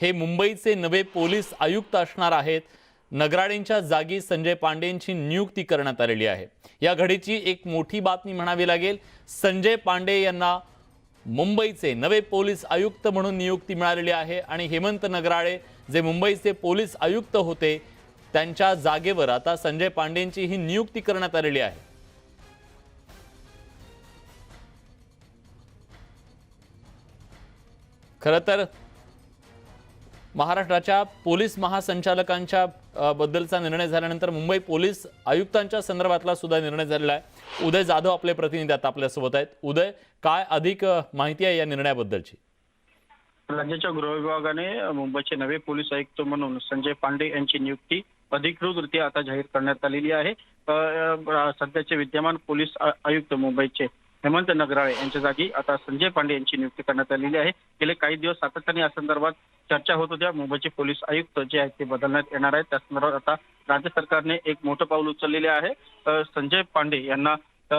हे मुंबईचे नवे पोलीस आयुक्त असणार आहेत. नगराळेंच्या जागी संजय पांडेंची नियुक्ती करण्यात आलेली आहे. या घडीची एक मोठी बातमी म्हणावी लागेल. संजय पांडे यांना मुंबईचे नवे पोलीस आयुक्त म्हणून नियुक्ती मिळालेली आहे आणि हेमंत नगराळे जे मुंबईचे पोलीस आयुक्त होते त्यांच्या जागेवर आता संजय पांडेंची ही नियुक्ती करण्यात आलेली आहे. खरं तर महाराष्ट्राच्या पोलीस महासंचालकांच्या बद्दलचा निर्णय झाल्यानंतर मुंबई पोलीस आयुक्तांच्या संदर्भातला सुद्धा निर्णय झालेला आहे. उदय जाधव आपले प्रतिनिधी आता आपल्यासोबत आहेत. उदय काय अधिक माहिती आहे या निर्णयाबद्दलची? राज्याच्या गृह विभागाने मुंबईचे नवे पोलीस आयुक्त म्हणून संजय पांडे यांची नियुक्ती अधिकृतरित्या आता जाहीर करण्यात आलेली आहे. सध्याचे विद्यमान पोलीस आयुक्त मुंबईचे हेमंत नगराळे यांच्या जागी आता संजय पांडे यांची नियुक्ती करण्यात आलेली आहे. गेले काही दिवस सातत्याने या संदर्भात चर्चा होत होत्या. मुंबईचे पोलीस आयुक्त जे आहेत ते बदलण्यात येणार आहेत. त्या संदर्भात आता राज्य सरकारने एक मोठं पाऊल उचललेले आहे. संजय पांडे यांना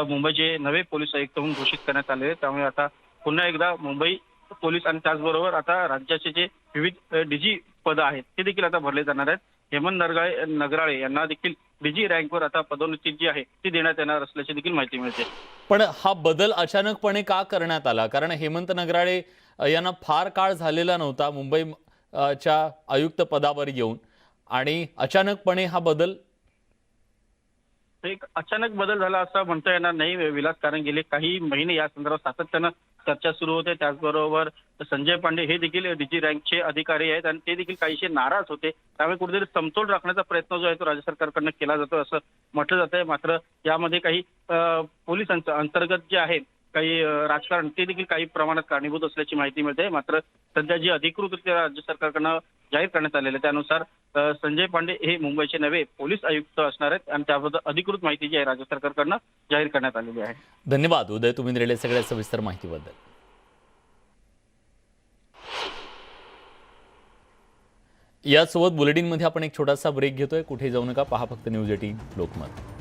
मुंबईचे नवे पोलीस आयुक्त म्हणून घोषित करण्यात आले त्यामुळे आता पुन्हा एकदा मुंबई पोलीस आणि त्याचबरोबर आता राज्याचे जे विविध डीजी पद आहेत ते देखील आता भरले जाणार आहेत. हेमंत नरगाळे नगराळे यांना देखील डीजी रँकवर आता पदोन्नती जी आहे ती देण्यात येणार असल्याची देखील माहिती मिळते. पण हा बदल अचानकपणे का करण्यात आला? कारण हेमंत नगराळे यांना फार काळ झालेला नव्हता मुंबई च्या आयुक्त पदावर येऊन. आणि अचानकपणे हा बदल? एक अचानक बदल झाला असं म्हणता येणार नाही विलास कारण गेले काही महिने या संदर्भात सातत्यानं चर्चा सुरू होते. त्याचबरोबर संजय पांडे हे देखील डीजी रँकचे अधिकारी आहेत आणि ते देखील काहीसे नाराज होते. त्यामुळे कुठेतरी समतोल राखण्याचा प्रयत्न जो आहे तो राज्य सरकारकडनं केला जातो असं म्हटलं जात आहे मात्र यामध्ये काही पोलीस अंतर्गत जे आहे काही राजकारण ते देखील काही प्रमाणात कारणीभूत असल्याची माहिती मिळते. मात्र सध्या जी अधिकृतरित्या राज्य सरकारकडनं जाहीर करण्यात आलेलं आहे त्यानुसार संजय पांडे हे मुंबईचे नवे पोलीस आयुक्त असणार आहेत आणि त्याबद्दल अधिकृत माहिती जी आहे राज्य सरकारकडनं जाहीर करण्यात आलेली आहे. धन्यवाद. उदय तुम्ही दिलेल्या सगळ्या सविस्तर माहितीबद्दल. यासोबत बुलेटिनमध्ये आपण एक छोटासा ब्रेक घेतोय. कुठे जाऊ नका पहा फक्त न्यूज एटीन लोकमत.